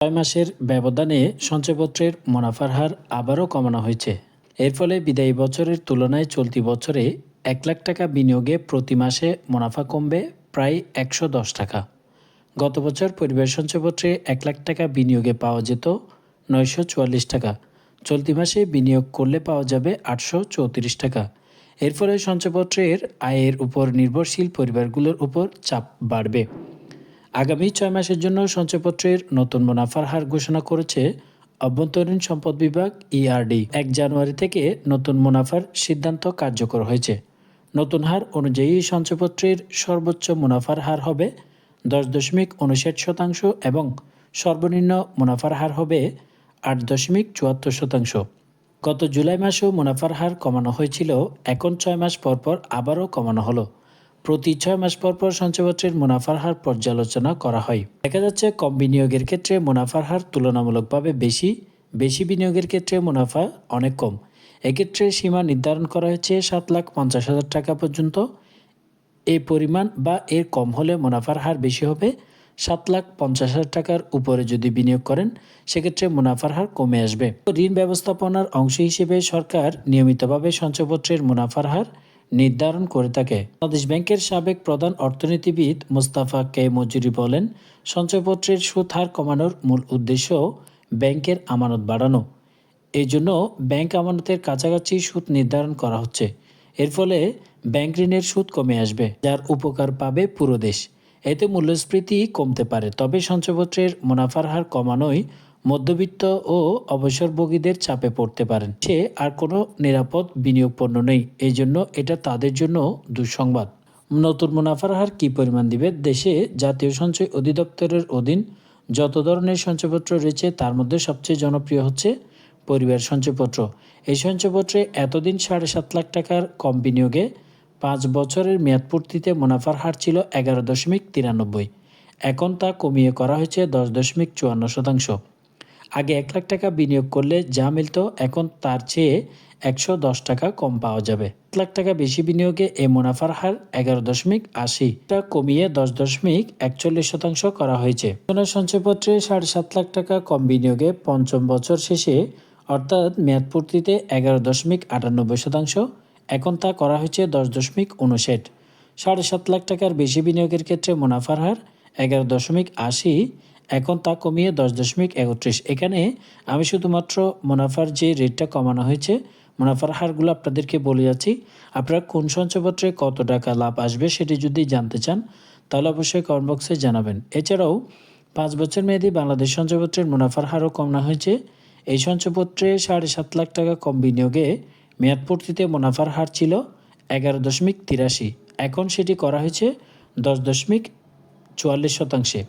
ছয় মাসের ব্যবধানে সঞ্চয়পত্রের মুনাফার হার আবারও কমানো হয়েছে। এর ফলে বিদায়ী বছরের তুলনায় চলতি বছরে এক লাখ টাকা বিনিয়োগে প্রতি মাসে মুনাফা কমবে প্রায় একশো দশ টাকা। গত বছর পরিবার সঞ্চয়পত্রে এক লাখ টাকা বিনিয়োগে পাওয়া যেত নয়শো চুয়াল্লিশ টাকা। চলতি মাসে বিনিয়োগ করলে পাওয়া যাবে আটশো চৌত্রিশ টাকা। এর ফলে সঞ্চয়পত্রের আয়ের উপর নির্ভরশীল পরিবারগুলোর উপর চাপ বাড়বে। আগামী ছয় মাসের জন্য সঞ্চয়পত্রের নতুন মুনাফার হার ঘোষণা করেছে অভ্যন্তরীণ সম্পদ বিভাগ ইআরডি এক জানুয়ারি থেকে নতুন মুনাফার সিদ্ধান্ত কার্যকর হয়েছে। নতুন হার অনুযায়ী সঞ্চয়পত্রের সর্বোচ্চ মুনাফার হার হবে দশ দশমিক উনষাট শতাংশ এবং সর্বনিম্ন মুনাফার হার হবে আট দশমিক চুয়াত্তর শতাংশ। গত জুলাই মাসেও মুনাফার হার কমানো হয়েছিল, এখন ছয় মাস পর পর আবারও কমানো হলো। প্রতি ছয় মাস পর পর সঞ্চয়পত্রের মুনাফার হার পর্যালোচনা করা হয়। দেখা যাচ্ছে, কম বিনিয়োগের ক্ষেত্রে মুনাফার হার তুলনামূলকভাবে বেশি বেশি বিনিয়োগের ক্ষেত্রে মুনাফা অনেক কম। এক্ষেত্রে সীমা নির্ধারণ করা হয়েছে সাত লাখ পঞ্চাশ হাজার টাকা পর্যন্ত। এই পরিমাণ বা এর কম হলে মুনাফার হার বেশি হবে। সাত লাখ পঞ্চাশ হাজার টাকার উপরে যদি বিনিয়োগ করেন, সেক্ষেত্রে মুনাফার হার কমে আসবে। ঋণ ব্যবস্থাপনার অংশ হিসেবে সরকার নিয়মিতভাবে সঞ্চয়পত্রের মুনাফার হার নির্ধারণ করে থাকে। বাংলাদেশ ব্যাংকের সাবেক প্রধান অর্থনীতিবিদ মোস্তাফা কে মজুরি বলেন, সঞ্চয়পত্রের সুদ হার কমানোর মূল উদ্দেশ্য ব্যাংকের আমানত বাড়ানো। এই জন্য ব্যাংক আমানতের কাছাকাছি সুদ নির্ধারণ করা হচ্ছে। এর ফলে ব্যাংক ঋণের সুদ কমে আসবে, যার উপকার পাবে পুরো দেশ। এতে মূল্যস্ফীতি কমতে পারে, তবে সঞ্চয়পত্রের মুনাফার হার কমানোই মধ্যবিত্ত ও অবসরভোগীদের চাপে পড়তে পারেন। সে আর কোনো নিরাপদ বিনিয়োগ পণ্য নেই, এই জন্য এটা তাদের জন্য দুঃসংবাদ। নতুন মুনাফার হার কী পরিমাণ দিবে? দেশে জাতীয় সঞ্চয় অধিদপ্তরের অধীন যত ধরনের সঞ্চয়পত্র রয়েছে, তার মধ্যে সবচেয়ে জনপ্রিয় হচ্ছে পরিবার সঞ্চয়পত্র। এই সঞ্চয়পত্রে এতদিন সাড়ে সাত লাখ টাকার কম বিনিয়োগে পাঁচ বছরের মেয়াদপূর্তিতে মুনাফার হার ছিল এগারো দশমিক তিরানব্বই। এখন তা কমিয়ে করা হয়েছে দশ দশমিক চুয়ান্ন শতাংশ। আগে এক লাখ টাকা বিনিয়োগ করলে যা মিলত, এখন তার চেয়ে একশো দশ টাকা কম পাওয়া যাবে। এক লাখ টাকা বেশি বিনিয়োগে এই মুনাফার হার এগারো দশমিক আশি। টা কমিয়ে দশ দশমিক একচল্লিশ শতাংশ করা হয়েছে। সোনার সঞ্চয়পত্রে সাড়ে সাত লাখ টাকা কম বিনিয়োগে পঞ্চম বছর শেষে, অর্থাৎ মেয়াদপূর্তিতে এগারো দশমিক আটানব্বই শতাংশ, এখন তা করা হয়েছে দশ দশমিক উনষাট। সাড়ে সাত লাখ টাকার বেশি বিনিয়োগের ক্ষেত্রে মুনাফার হার এগারো দশমিক আশি এখন তা কমিয়ে দশ দশমিক একত্রিশ। এখানে আমি শুধুমাত্র মুনাফার যে রেটটা কমানো হয়েছে, মুনাফার হারগুলো আপনাদেরকে বলে যাচ্ছি। আপনারা কোন সঞ্চয়পত্রে কত টাকা লাভ আসবে সেটি যদি জানতে চান, তাহলে অবশ্যই কমেন্ট বক্সে জানাবেন। এছাড়াও, পাঁচ বছর মেয়াদি বাংলাদেশ সঞ্চয়পত্রের মুনাফার হারও কমানো হয়েছে। এই সঞ্চয়পত্রে সাড়ে সাত লাখ টাকা কম বিনিয়োগে মেয়াদপূর্তিতে মুনাফার হার ছিল এগারো দশমিক তিরাশি। এখন সেটি করা হয়েছে দশ দশমিক চুয়াল্লিশ শতাংশে।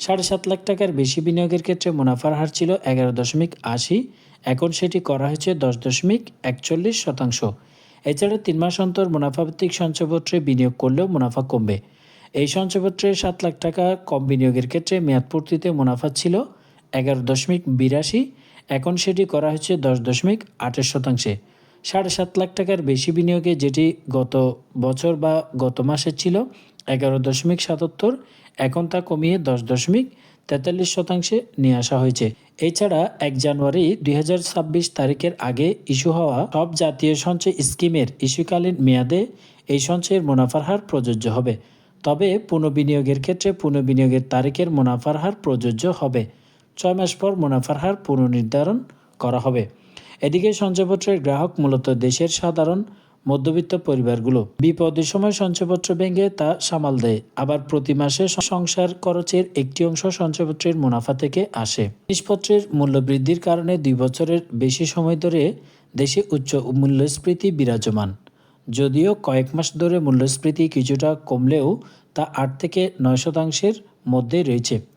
সাড়ে সাত লাখ টাকার বেশি বিনিয়োগের ক্ষেত্রে মুনাফার হার ছিল এগারো দশমিক আশি। এখন সেটি করা হয়েছে দশ দশমিক একচল্লিশ শতাংশ। এছাড়া তিন মাস অন্তর মুনাফাভিত্তিক সঞ্চয়পত্রে বিনিয়োগ করলেও মুনাফা কমবে। এই সঞ্চয়পত্রে সাত লাখ টাকা কম বিনিয়োগের ক্ষেত্রে মেয়াদপূর্তিতে মুনাফা ছিল এগারো দশমিক বিরাশি। এখন সেটি করা হয়েছে দশ দশমিক আঠাশ শতাংশে। সাড়ে সাত লাখ টাকার বেশি বিনিয়োগে যেটি গত বছর বা গত মাসে ছিল এগারো দশমিক সাতাত্তর, এখন তা কমিয়ে দশ দশমিক তেতাল্লিশ শতাংশে নিয়ে আসা হয়েছে। এছাড়া এক জানুয়ারি দুই হাজার ছাব্বিশ তারিখের আগে ইস্যু হওয়া সব জাতীয় সঞ্চয় স্কিমের ইস্যুকালীন মেয়াদে এই সঞ্চয়ের মুনাফার হার প্রযোজ্য হবে। তবে পুনঃবিনিয়োগের ক্ষেত্রে পুনঃবিনিয়োগের তারিখের মুনাফার হার প্রযোজ্য হবে। ছয় মাস পর মুনাফার হার পুনর্নির্ধারণ করা হবে। এদিকে সঞ্চয়পত্রের গ্রাহক মূলত দেশের সাধারণ মধ্যবিত্ত পরিবারগুলো। বিপদের সময় সঞ্চয়পত্র ভেঙে তা সামাল দেয়। আবার প্রতি মাসে সংসার খরচের একটি অংশ সঞ্চয়পত্রের মুনাফা থেকে আসে। জিনিসপত্রের মূল্য বৃদ্ধির কারণে দুই বছরের বেশি সময় ধরে দেশে উচ্চ মূল্যস্ফীতি বিরাজমান। যদিও কয়েক মাস ধরে মূল্যস্ফীতি কিছুটা কমলেও তা আট থেকে নয় শতাংশের মধ্যে রয়েছে।